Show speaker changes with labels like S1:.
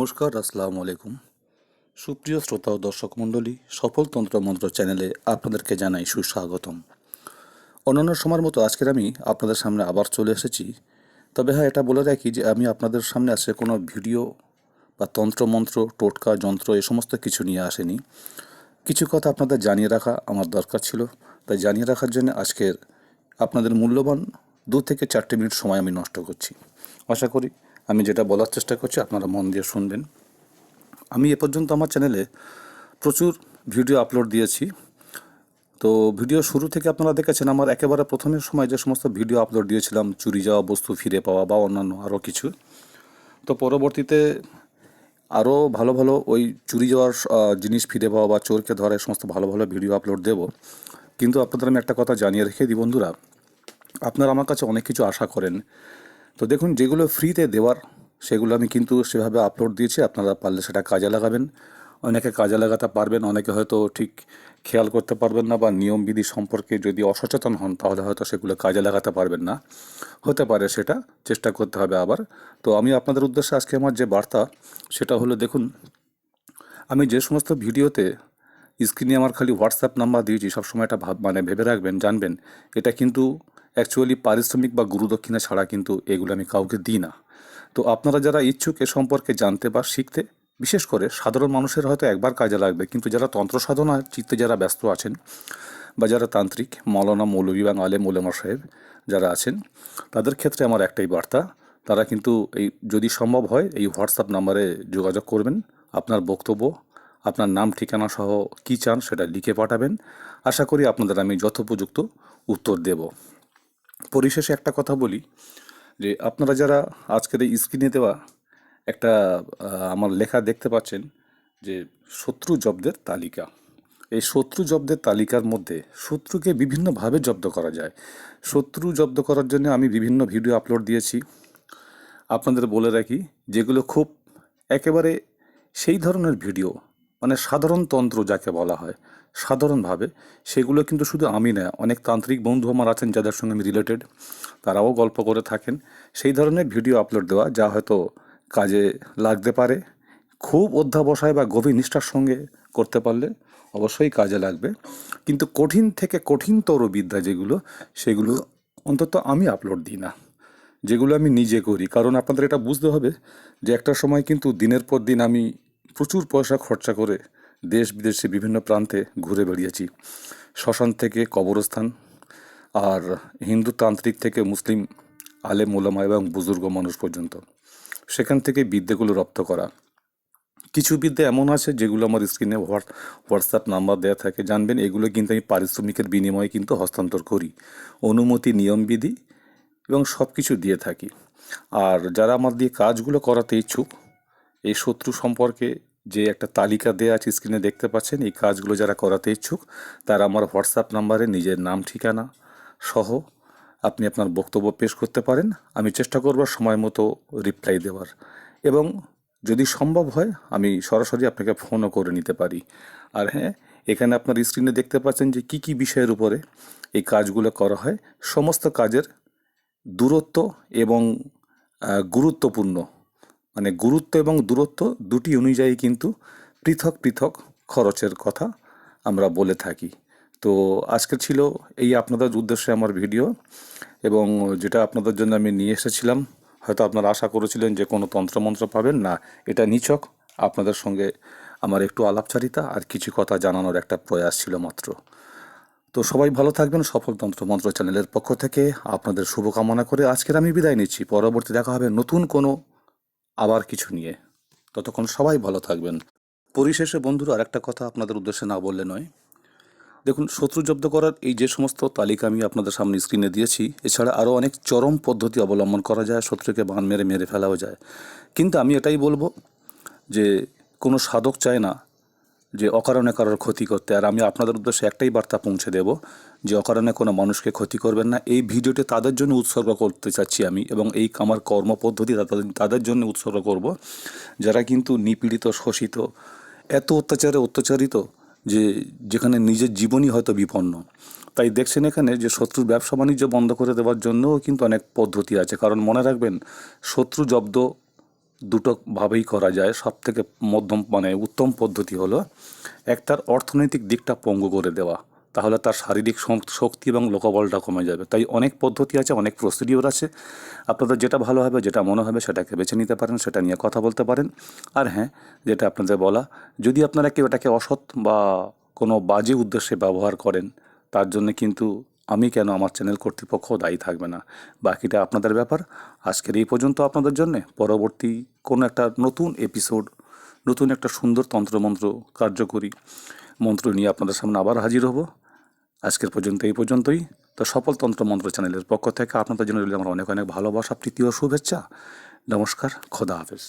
S1: নমস্কার, আসসালামু আলাইকুম। সুপ্রিয় শ্রোতা ও দর্শক মণ্ডলী, সফল তন্ত্রমন্ত্র চ্যানেলে আপনাদেরকে জানাই সুস্বাগতম। অন্যান্য সময়ের মতো আজকের আমি আপনাদের সামনে আবার চলে এসেছি। তবে হ্যাঁ এটা বলে রাখি যে আমি আপনাদের সামনে আসে কোনো ভিডিও বা তন্ত্রমন্ত্র টোটকা, যন্ত্র এ সমস্ত কিছু নিয়ে আসেনি। কিছু কথা আপনাদের জানিয়ে রাখা আমার দরকার ছিল। তাই জানিয়ে রাখার জন্য আজকের আপনাদের মূল্যবান দু থেকে চারটে মিনিট সময় আমি নষ্ট করছি। আশা করি আমি যেটা বলার চেষ্টা করছি, আপনারা মন দিয়ে শুনবেন। আমি এ পর্যন্ত আমার চ্যানেলে প্রচুর ভিডিও আপলোড দিয়েছি। তো ভিডিও শুরু থেকে আপনারা দেখেছেন, আমার একেবারে প্রথমের সময় যে সমস্ত ভিডিও আপলোড দিয়েছিলাম, চুরি যাওয়া, বস্তু ফিরে পাওয়া বা অন্যান্য আরও কিছু। তো পরবর্তীতে আরও ভালো ভালো ওই চুরি যাওয়ার জিনিস ফিরে পাওয়া বা চোরকে ধরা সমস্ত ভালো ভালো ভিডিও আপলোড দেব। কিন্তু আপনাদের আমি একটা কথা জানিয়ে রেখে দিই বন্ধুরা, আপনারা আমার কাছে অনেক কিছু আশা করেন। তো দেখুন, যেগুলো ফ্রিতে দেওয়ার, সেগুলো আমি কিন্তু সেভাবে আপলোড দিয়েছি। আপনারা পারলে সেটা কাজে লাগাবেন। অনেকে কাজে লাগাতে পারবেন, অনেকে হয়তো ঠিক খেয়াল করতে পারবেন না বা নিয়মবিধি সম্পর্কে যদি অসচেতন হন, তাহলে হয়তো সেগুলো কাজে লাগাতে পারবেন না। হতে পারে সেটা, চেষ্টা করতে হবে আবার। তো আমি আপনাদের উদ্দেশ্যে আজকে আমার যে বার্তা, সেটা হলো দেখুন, আমি যে সমস্ত ভিডিওতে স্ক্রিনে আমার খালি হোয়াটসঅ্যাপ নাম্বার দিয়েছি, সবসময় এটা ভাব মানে ভেবে রাখবেন, জানবেন। এটা কিন্তু অ্যাকচুয়ালি পারিশ্রমিক বা গুরুদক্ষিণা ছাড়া কিন্তু এগুলো আমি কাউকে দিই না। তো আপনারা যারা ইচ্ছুক এ সম্পর্কে জানতে বা শিখতে, বিশেষ করে সাধারণ মানুষের হয়তো একবার কাজে লাগবে, কিন্তু যারা তন্ত্র সাধনার চিত্তে যারা ব্যস্ত আছেন বা যারা তান্ত্রিক মৌলানা মৌলভী বা আলেম উলেমা সাহেব যারা আছেন, তাদের ক্ষেত্রে আমার একটাই বার্তা, তারা কিন্তু এই যদি সম্ভব হয় এই হোয়াটসঅ্যাপ নাম্বারে যোগাযোগ করবেন, আপনার বক্তব্য, আপনার নাম, ঠিকানা সহ কী চান সেটা লিখে পাঠাবেন। আশা করি আপনাদের আমি যথোপযুক্ত উত্তর দেব। পরিশেষে একটা কথা বলি, যে আপনারা যারা আজকের এই স্ক্রিনে দেওয়া একটা আমার লেখা দেখতে পাচ্ছেন, যে শত্রু জব্দের তালিকা। এই শত্রু জব্দের তালিকার মধ্যে শত্রুকে বিভিন্নভাবে জব্দ করা যায়। শত্রু জব্দ করার জন্য আমি বিভিন্ন ভিডিও আপলোড দিয়েছি। আপনাদের বলে রাখি, যেগুলো খুব একেবারে সেই ধরনের ভিডিও মানে সাধারণ তন্ত্র যাকে বলা হয়, সাধারণভাবে সেগুলো কিন্তু শুধু আমি না, অনেক তান্ত্রিক বন্ধু আমার আছেন যাদের সঙ্গে আমি রিলেটেড তারাও গল্প করে থাকেন। সেই ধরনের ভিডিও আপলোড দেওয়া যা হয়তো কাজে লাগতে পারে। খুব অধ্যাবসায় বা গভীর নিষ্ঠার সঙ্গে করতে পারলে অবশ্যই কাজে লাগবে। কিন্তু কঠিন থেকে কঠিনতর বিদ্যা যেগুলো, সেগুলো অন্তত আমি আপলোড দিই না। যেগুলো আমি নিজে করি। কারণ আপনাদের এটা বুঝতে হবে যে একটা সময় কিন্তু দিনের পর দিন আমি প্রচুর পয়সা খরচা করে দেশ বিদেশে বিভিন্ন প্রান্তে ঘুরে বেড়িয়েছি। শ্মশান থেকে কবরস্থান আর হিন্দু তান্ত্রিক থেকে মুসলিম আলেম ওলামা এবং বুজুর্গ মানুষ পর্যন্ত। সেখান থেকে বিদ্যেগুলো রপ্ত করা। কিছু বিদ্যা এমন আছে যেগুলো আমার স্ক্রিনে হোয়াটসঅ্যাপ নাম্বার দেওয়া থাকে। জানবেন, এগুলো কিন্তু আমি পারিশ্রমিকের বিনিময়ে কিন্তু হস্তান্তর করি। অনুমতি নিয়মবিধি এবং সব কিছু দিয়ে থাকি। আর যারা আমার দিয়ে কাজগুলো করাতে ইচ্ছুক এই শত্রু সম্পর্কে যে একটা তালিকা দেওয়া আছে স্ক্রিনে দেখতে পাচ্ছেন, এই কাজগুলো যারা করাতে ইচ্ছুক, তারা আমার হোয়াটসঅ্যাপ নাম্বারে নিজের নাম, ঠিকানা সহ আপনি আপনার বক্তব্য পেশ করতে পারেন। আমি চেষ্টা করব সময় মতো রিপ্লাই দেওয়ার। এবং যদি সম্ভব হয়, আমি সরাসরি আপনাকে ফোনও করে নিতে পারি। আর হ্যাঁ এখানে আপনার স্ক্রিনে দেখতে পাচ্ছেন যে কি কি বিষয়ের উপরে এই কাজগুলো করা হয়। সমস্ত কাজের দূরত্ব এবং গুরুত্বপূর্ণ মানে গুরুত্ব এবং দূরত্ব দুটি অনুযায়ী কিন্তু পৃথক পৃথক খরচের কথা আমরা বলে থাকি। তো আজকে ছিল এই আপনাদের উদ্দেশ্যে আমার ভিডিও এবং যেটা আপনাদের জন্য আমি নিয়ে এসেছিলাম, হয়তো আপনারা আশা করেছিলেন যে কোনো তন্ত্রমন্ত্র পাবেন। না, এটা নিছক। আপনাদের সঙ্গে আমার একটু আলাপচারিতা আর কিছু কথা জানানোর একটা প্রয়াস ছিল মাত্র। তো সবাই ভালো থাকবেন। সফল তন্ত্র মন্ত্র চ্যানেলের পক্ষ থেকে আপনাদের শুভকামনা করে আজকের আমি বিদায় নিচ্ছি। পরবর্তী দেখা হবে নতুন কোনো আবার কিছু নিয়ে। ততক্ষণ সবাই ভালো থাকবেন। পরিশেষে বন্ধুরা, আরেকটা কথা আপনাদের উদ্দেশ্যে না বললে নয়। দেখুন, শত্রু জব্দ করার এই যে সমস্ত তালিকা আমি আপনাদের সামনে স্ক্রিনে দিয়েছি, এছাড়া আরও অনেক চরম পদ্ধতি অবলম্বন করা যায়, শত্রুকে বান মেরে মেরে ফেলাও যায়। কিন্তু আমি এটাই বলব যে, কোনো সাধক চায় না যে অকারণে কারোর ক্ষতি করতে। আর আমি আপনাদের উদ্দেশ্যে একটাই বার্তা পৌঁছে দেব, যে অকারণে কোনো মানুষকে ক্ষতি করবেন না। এই ভিডিওটি তাদের জন্য উৎসর্গ করতে চাচ্ছি আমি এবং এই আমার কর্মপদ্ধতি তাদের জন্য উৎসর্গ করব। যারা কিন্তু নিপীড়িত, শোষিত, এত অত্যাচারে অত্যাচারিত যে যেখানে নিজের জীবনই হয়তো বিপন্ন। তাই দেখছেন এখানে যে শত্রুর ব্যবসা বাণিজ্য বন্ধ করে দেওয়ার জন্যও কিন্তু অনেক পদ্ধতি আছে। কারণ মনে রাখবেন, শত্রু জব্দ দুটোভাবেই করা যায়। সব থেকে মধ্যম মানে উত্তম পদ্ধতি হলো এক তার অর্থনৈতিক দিকটা পঙ্গু করে দেওয়া। তাহলে তার শারীরিক শক্তি এবং লোকবলটা কমে যাবে। তাই অনেক পদ্ধতি আছে, অনেক প্রসিডিওর আছে। আপনাদের যেটা ভালো হবে, যেটা মনে হবে, সেটাকে বেছে নিতে পারেন, সেটা নিয়ে কথা বলতে পারেন। আর হ্যাঁ যেটা আপনাদের বলা, যদি আপনারা কেউ এটাকে অসৎ বা কোনো বাজে উদ্দেশ্যে ব্যবহার করেন, তার জন্য কিন্তু আমি কেন আমার চ্যানেল কর্তৃপক্ষ দায়ী থাকবে না? বাকিটা আপনাদের ব্যাপার। আজকের এই পর্যন্ত আপনাদের জন্য। পরবর্তী কোনো একটা নতুন এপিসোড নতুন একটা সুন্দর তন্ত্রমন্ত্র কার্যকরী মন্ত্র নিয়ে আপনাদের সামনে আবার হাজির হব। আজকের পর্যন্ত এই পর্যন্তই। তো সফল তন্ত্র মন্ত্র চ্যানেলের পক্ষ থেকে আপনাদের জন্য আমার অনেক অনেক ভালোবাসা, প্রীতি ও শুভেচ্ছা। নমস্কার, খোদা হাফেজ।